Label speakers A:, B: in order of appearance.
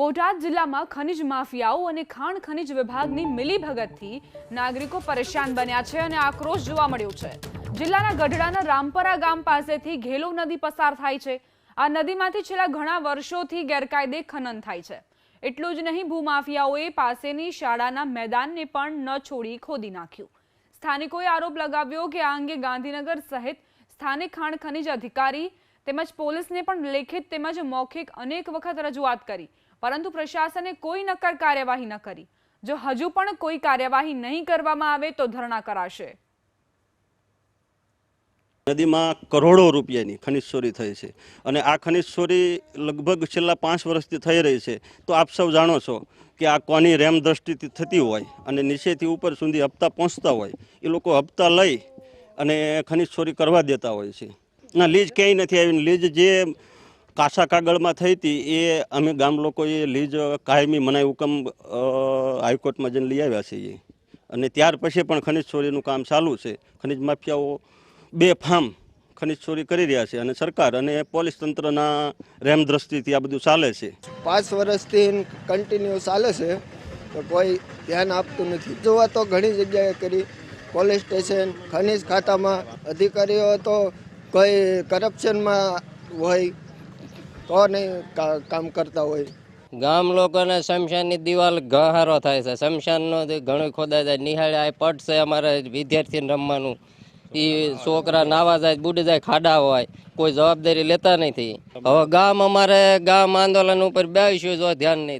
A: બોટાદ જિલ્લામાં ખનિજ માફિયાઓ અને ખાણ ખનિજ વિભાગની મિલીભગતથી નાગરિકો પરેશાન બન્યા છે અને આક્રોશ જોવા મળ્યો છે. જિલ્લાના ગઢડાના રામપરા ગામ પાસેથી ઘેલો નદી પસાર થાય છે. આ નદીમાંથી છેલ્લા ઘણા વર્ષોથી ગેરકાયદે ખનન થાય છે. એટલું જ નહીં, ભૂમાફિયાઓએ પાસેની શાળાના મેદાનને પણ ન છોડી ખોદી નાખ્યું. સ્થાનિકોએ આરોપ લગાવ્યો કે આ અંગે ગાંધીનગર સહિત સ્થાનિક ખાણ ખનિજ અધિકારી તેમજ પોલીસને પણ લેખિત તેમજ મૌખિક અનેક વખત રજૂઆત કરી. પરંતુ પ્રશાસને કોઈ નક્કર કાર્યવાહી ન કરી. જો હજુ પણ કોઈ કાર્યવાહી નહીં કરવામાં આવે તો ધરણા કરાશે.
B: નદીમાં કરોડો રૂપિયાની ખનિજ ચોરી થઈ છે અને આ ખનિજ ચોરી લગભગ છેલ્લા પાંચ વર્ષથી થઈ રહી છે. તો આપ સૌ જાણો છો કે આ કોની રેમ દ્રષ્ટિથી થતી હોય અને નીચેથી ઉપર સુધી હપ્તા પહોંચતા હોય, એ લોકો હપ્તા લઈ અને ખનિજ ચોરી કરવા દેતા હોય છે. ના લીજ ક્યાંય નથી આવી લીજ જે કાસા કાગળમાં થઈ હતી, એ અમે ગામ લોકોએ લીજ કાયમી મનાઈ હુકમ હાઈકોર્ટમાં જઈને લઈ આવ્યા છીએ અને ત્યાર પછી પણ ખનિજ ચોરીનું કામ ચાલુ છે. ખનિજ માફિયાઓ બે ફાર્મ ખનિજ ચોરી કરી રહ્યા છે અને સરકાર અને પોલીસ તંત્રના રેમ દ્રષ્ટિથી આ બધું ચાલે છે.
C: પાંચ વર્ષથી કન્ટિન્યુ ચાલે છે, તો કોઈ ધ્યાન આપતું નથી. જોવા તો ઘણી જગ્યાએ કરી, પોલીસ સ્ટેશન, ખનિજ ખાતામાં અધિકારીઓ તો કોઈ કરપ્શનમાં હોય તો નહીં કામ કરતા હોય?
D: ગામ લોકોને શમશાનની દિવાલ ઘહારો થાય છે. શમશાનનો ઘણું ખોદાય જાય, નિહાળે, આ પટ છે અમારે વિદ્યાર્થીને રમવાનું. એ છોકરા નાવા જાય, બુડી જાય, ખાડા હોય, કોઈ જવાબદારી લેતા નથી. હવે ગામ અમારે ગામ આંદોલન ઉપર બેસીશું, જો ધ્યાન નહીં